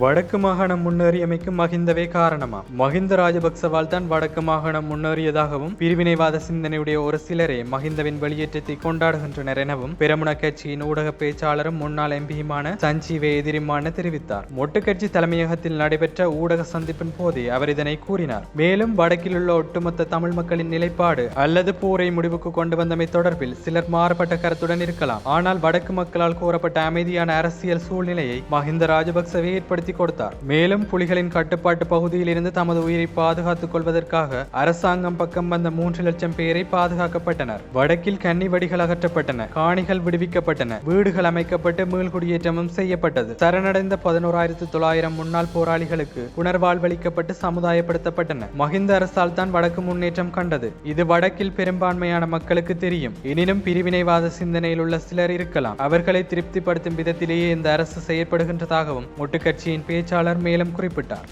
வடக்கு மாகாணம் முன்னேறியமைக்கு மகிந்தவே காரணமா? மகிந்த ராஜபக்சவால் தான் வடக்கு மாகாணம் முன்னேறியதாகவும் பிரிவினைவாத சிந்தனையுடைய ஒரு சிலரே மகிந்தவின் வெளியேற்றத்தை கொண்டாடுகின்றனர் எனவும் பெரமுன கட்சியின் ஊடக பேச்சாளரும் முன்னாள் எம்பியுமான சஞ்சீவ எதிரிமான தெரிவித்தார். மொட்டு கட்சி தலைமையகத்தில் நடைபெற்ற ஊடக சந்திப்பின் போதே அவர் இதனை கூறினார். மேலும் வடக்கில் உள்ள ஒட்டுமொத்த தமிழ் மக்களின் நிலைப்பாடு அல்லது போரை முடிவுக்கு கொண்டு வந்தமை தொடர்பில் சிலர் மாறுபட்ட கருத்துடன் இருக்கலாம். ஆனால் வடக்கு மக்களால் கூறப்பட்ட அமைதியான அரசியல் சூழ்நிலையை மஹிந்த ராஜபக்சவே ஏற்படுத்தி கொடுத்தார் மேலும் புலிகளின் கட்டுப்பாட்டு பகுதியிலிருந்து தமது உயிரை பாதுகாத்துக் கொள்வதற்காக அரசாங்கம் பக்கம் வந்த மூன்று லட்சம் பேரை பாதுகாக்கப்பட்டனர். வடக்கில் கன்னி வடிகள் அகற்றப்பட்டன. காணிகள் விடுவிக்கப்பட்டன. வீடுகள் அமைக்கப்பட்டு மீள்குடியேற்றமும் செய்யப்பட்டது. சரணடைந்த பதினோராயிரத்து தொள்ளாயிரம் முன்னாள் போராளிகளுக்கு புனர்வாழ்வளிக்கப்பட்டு சமுதாயப்படுத்தப்பட்டன. மஹிந்த அரசால் தான் வடக்கு முன்னேற்றம் கண்டது. இது வடக்கில் பெரும்பான்மையான மக்களுக்கு தெரியும். எனினும் பிரிவினைவாத சிந்தனையில் உள்ள சிலர் இருக்கலாம். அவர்களை திருப்திப்படுத்தும் விதத்திலேயே இந்த அரசு செயற்படுகின்றதாகவும் ஒட்டுக்கட்சியின் கட்சியின் பேச்சாளர் மேலும் குறிப்பிட்டார்.